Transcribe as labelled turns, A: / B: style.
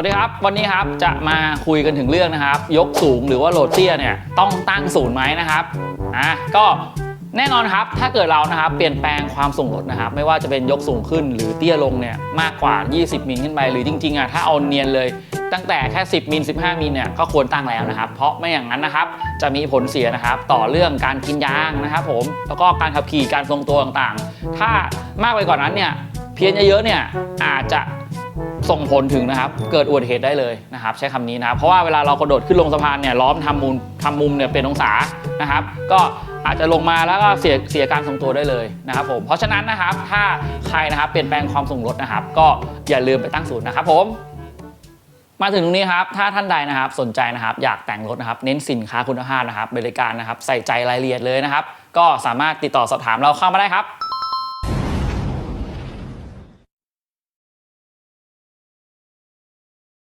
A: วัสดีครับ วันนี้ครับจะมาคุยกันถึงเรื่องนะครับ ยกสูงหรือว่าโหลดเตี้ยเนี่ยต้องตั้งศูนย์ไหมนะครับอะก็แน่นอนครับ ถ้าเกิดเรานะครับเปลี่ยนแปลงความสูงรถนะครับ ไม่ว่าจะเป็นยกสูงขึ้นหรือเตี้ยลงเนี่ยมากกว่า 20 มิลขึ้นไป หรือจริงๆอะถ้าเอาเนียนเลยตั้งแต่แค่ 10 มิล 15 มิลเนี่ยก็ควรตั้งแล้วนะครับ เพราะไม่อย่างนั้นนะครับ จะมีผลเสียนะครับ ต่อเรื่องการกินยางนะครับผมแล้วก็การขับขี่การทรงตัวต่างๆ ถ้ามากไปกว่านั้นเนี่ยเพี้ยนเยอะๆเนี่ยอาจจะ ส่งผลถึงนะครับ เกิดอุบัติเหตุได้เลยนะครับ ใช้คำนี้นะครับเพราะว่าเวลาเรากระโดดขึ้นลงสะพานเนี่ยล้อมทำมุมทำมุมเนี่ยเป็นองศานะครับ ก็อาจจะลงมาแล้วก็เสียเสียการทรงตัวได้เลยนะครับผมเพราะฉะนั้นนะครับถ้าใครนะครับเปลี่ยนแปลงความทรงรถนะครับ ก็อย่าลืมไปตั้งศูนย์นะครับผมมาถึงตรงนี้ครับ ถ้าท่านใดนะครับสนใจนะครับ อยากแต่งรถนะครับ เน้นสินค้าคุณภาพนะครับ บริการนะครับ ใส่ใจรายละเอียดเลยนะครับ ก็สามารถติดต่อสอบถามเราเข้ามาได้ครับ